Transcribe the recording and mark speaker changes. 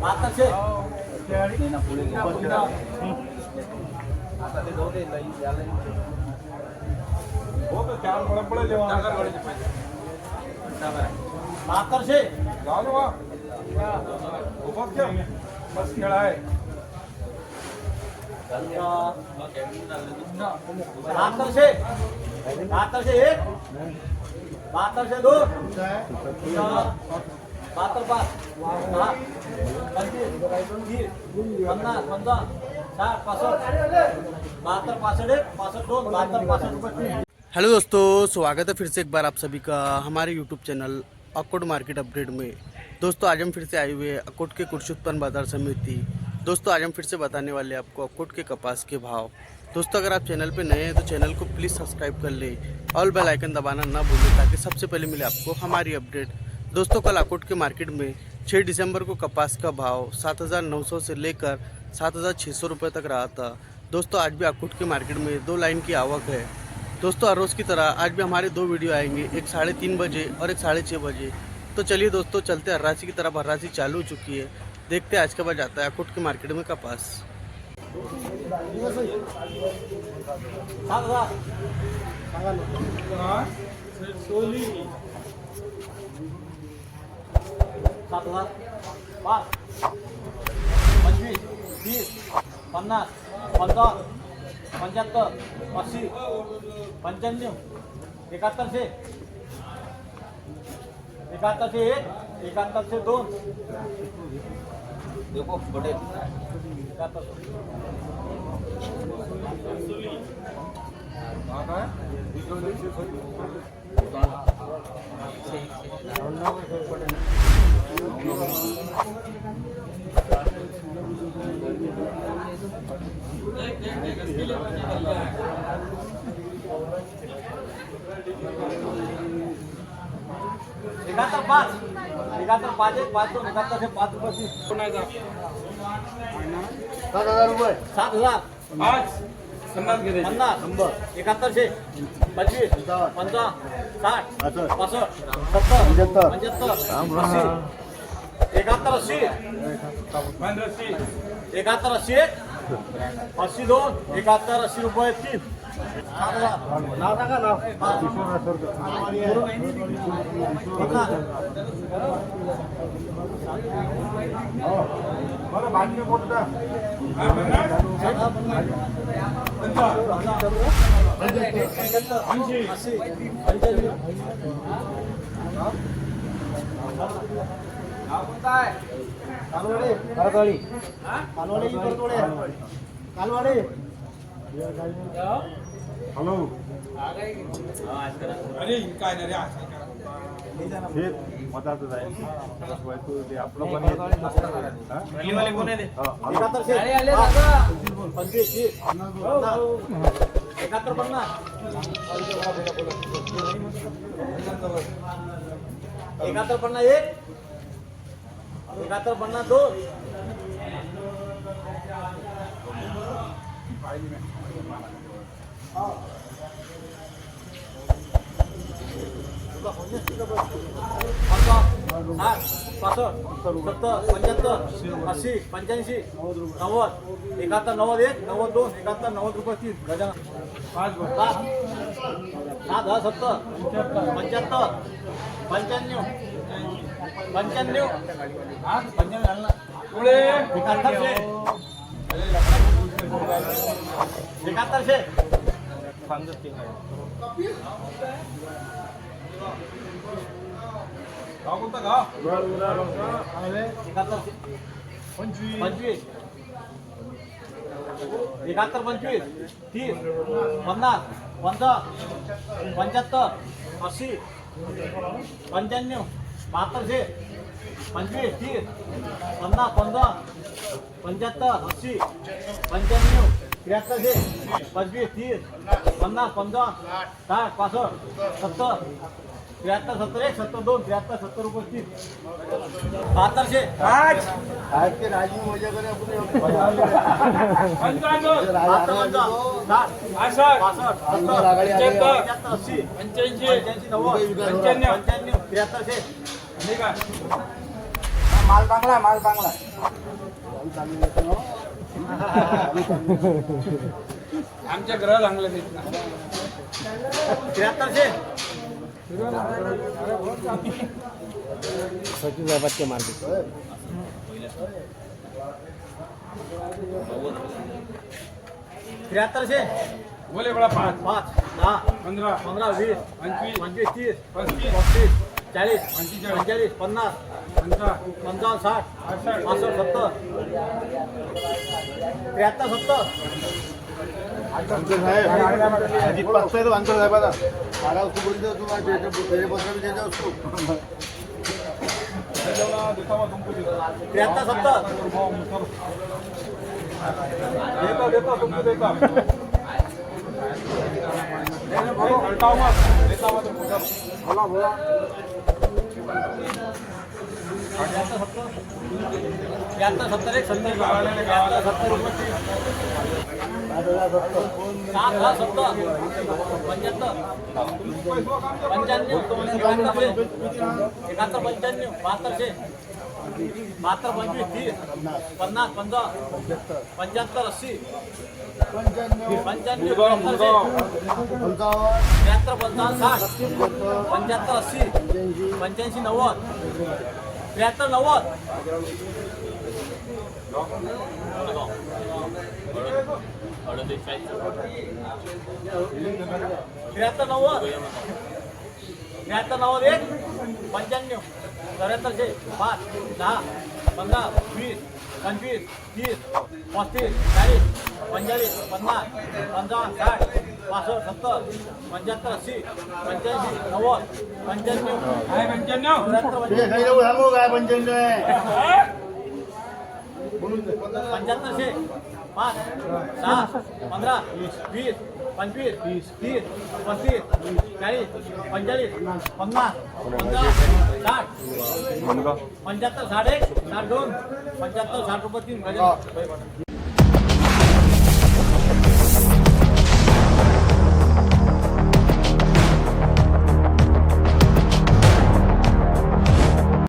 Speaker 1: बहात्तरशे
Speaker 2: हो तर चार बडे बडे जेवण
Speaker 1: बहात्तरशे
Speaker 2: जाऊ दे वा उभाच घ्या बस खेळ आहे
Speaker 1: बहात्तरशे बहात्तरशे एक बहात्तरशे दोन
Speaker 3: हेलो दोस्तों, स्वागत है फिर से एक बार आप सभी का हमारे YouTube channel Akot market update में। दोस्तों, आज हम फिर से आए हुए अकोट के कृषि उत्पन्न बाज़ार समिति। दोस्तों, आज हम फिर से बताने वाले हैं आपको अकोट के कपास के भाव। दोस्तों, अगर आप चैनल पे नए हैं तो चैनल को प्लीज़ सब्सक्राइब कर ले। ऑल बेल आइकन दबाना ना भूलें ताकि सबसे पहले मिले आपको हमारी अपडेट। दोस्तों कल अकोट के मार्केट में 6 दिसंबर को कपास का भाव 7,900 से लेकर 7,600 रुपए तक रहा था दोस्तों आज भी अकोट के मार्केट में दो लाइन की आवक है दोस्तों हर रोज़ की तरह आज भी हमारे दो वीडियो आएँगे एक साढ़े तीन बजे और एक साढ़े छः बजे तो चलिए दोस्तों चलते हर्रासी की तरफ़ हर्रासी चालू हो चुकी है देखते हैं आज के बाद जाता है अकोट के मार्केट में कपास
Speaker 1: सात सात हजार पाच पंचवीस तीस पन्नास पंचावन्न पंच्याहत्तर अस्सी पंच्याण्णव एकाहत्तरशे एकाहत्तरशे एक एकाहत्तरशे दोन देखो बड़े एकाहत्तर एकाहत्तर पाच. एकाहत्तर पाच एक पाच दोन एकाहत्तरशे पाच रुपये सात हजार रुपये. सात हजार.
Speaker 2: पाच. पन्नास घे
Speaker 1: पन्नास. एकाहत्तरशे. पंचवीस. पंचावन्न. साठ. पासष्ट. सत्तर. पंच्याहत्तर. अस्सी. एकाहत्तर अस्सी
Speaker 2: पंधराशे
Speaker 1: एकाहत्तर अस्सी एक अस्सी दोन एकाहत्तर अस्सी रुपये तीन सात हजार नाव टाका नाव पन्नास
Speaker 2: बरं भाजी पोट
Speaker 1: कालवाडे कालवाडी. कालवाडी परतोडे कालवाडी.
Speaker 2: हॅलो. अरे काय नाही रे जाईल. तू? ते आपलं पण
Speaker 1: एकाहत्तर पन्नास. एकाहत्तर पन्नास एक. एकाहत्तर पन्नास दोन. पंचावन्न साठ पासष्ट सत्तर पंच्याहत्तर अस्सी पंच्याऐंशी नव्वद. एकाहत्तर नव्वद एक नव्वद दोन एकाहत्तर नव्वद रुपये तीन गजा
Speaker 2: पाच बरं.
Speaker 1: सात सात हजार सत्तर पंच्याहत्तर पंच्याण्णव. पंच्याण्णव. पंच्याण्णव
Speaker 2: पुढे.
Speaker 1: एकाहत्तरशे. एकाहत्तरशे.
Speaker 2: गाव कोणतं गाव?
Speaker 1: एकाहत्तरशे.
Speaker 2: पंचवीस.
Speaker 1: पंचवीस. एकाहत्तर पंचवीस. तीस. पन्नास. पंचावन्न. पंच्याहत्तर. अस्सी. पंच्याण्णव. बहात्तरशे पंचवीस तीस पन्नास पंचावन्न पंच्याहत्तर अस्सी पंच्याण्णव त्र्याहत्तरशे पंचवीस तीस पन्नास पंचावन्न साठ पासष्ट सत्तर त्र्याहत्तर सत्तर एक सत्तर दोन त्र्याहत्तर सत्तर रुपये तीस बहात्तरशे पाच
Speaker 2: पंचावन्न.
Speaker 1: बहात्तर पंचावन्न. साठ.
Speaker 2: पासष्ट.
Speaker 1: सत्तर पंच्याहत्तर. अस्सी
Speaker 2: पंच्याऐंशी
Speaker 1: पंच्याऐंशी. नव्वद.
Speaker 2: पंच्याण्णव.
Speaker 1: पंच्याण्णव त्र्याहत्तरशे
Speaker 4: माल चांगला माल चांगला
Speaker 2: आमच्या ग्रह चांगलं
Speaker 1: त्र्याहत्तरशे. त्र्याहत्तरशे.
Speaker 2: बोले बडा पाच.
Speaker 1: पाच दहा
Speaker 2: पंधरा
Speaker 1: पंधरा वीस
Speaker 2: पंचवीस
Speaker 1: पंचवीस तीस
Speaker 2: पस्तीस
Speaker 1: पस्तीस. चाळीस
Speaker 2: पंचेचाळीस.
Speaker 1: पंचेचाळीस पन्नास
Speaker 2: पंचावन्न
Speaker 1: पंचावन्न साठ
Speaker 2: पासष्ट
Speaker 1: पासष्ट सत्तर. त्र्याहत्तर सत्तर.
Speaker 5: आमचे साहेब अजित पाचशे तो आमच्या साहेबाला. मला उसको बोल दो तू तेरे पत्र भी दे दो उसको
Speaker 1: त्र्याहत्तर सत्तर.
Speaker 2: देतो देतो तुमको देतो पलटाव मत देता मत तुमको बोला बोला.
Speaker 1: त्र्याहत्तर सत्तर एक सत्तर त्र्याहत्तर सत्तर सात दहा सत्तर पंच्याहत्तर पंच्याण्णव एकाहत्तर पंच्याण्णव बहात्तरशे बहात्तर पंचवीस तीस पन्नास पंचावन्न पंच्याहत्तर अस्सी पंच्याण्णव त्र्याहत्तर पंचावन्न साठ पंच्याहत्तर अस्सी पंच्याऐंशी नव्वद त्र्याहत्तर नव्वद. त्र्याहत्तर नव्वद. त्र्याहत्तर नव्वद एक पंच्याण्णव. चौऱ्याहत्तरशे पाच दहा पंधरा वीस पंचवीस तीस पस्तीस चाळीस पंचेचाळीस पन्नास पंचावन्न साठ पासष्ट सत्तर पंच्याहत्तर अस्सी पंच्याऐंशी नव्वद पंच्याण्णव.
Speaker 2: पंच्याण्णव?
Speaker 5: सांगू काय पंच्याण्णव.
Speaker 1: पंच्याहत्तरशे पाच सहा पंधरा वीस पंचवीस तीस पस्तीस चाळीस पंचेचाळीस पन्नास पंचावन्न. पंच्याहत्तर साठ एक साठ दोन. पंच्याहत्तर साठ रुपये तीन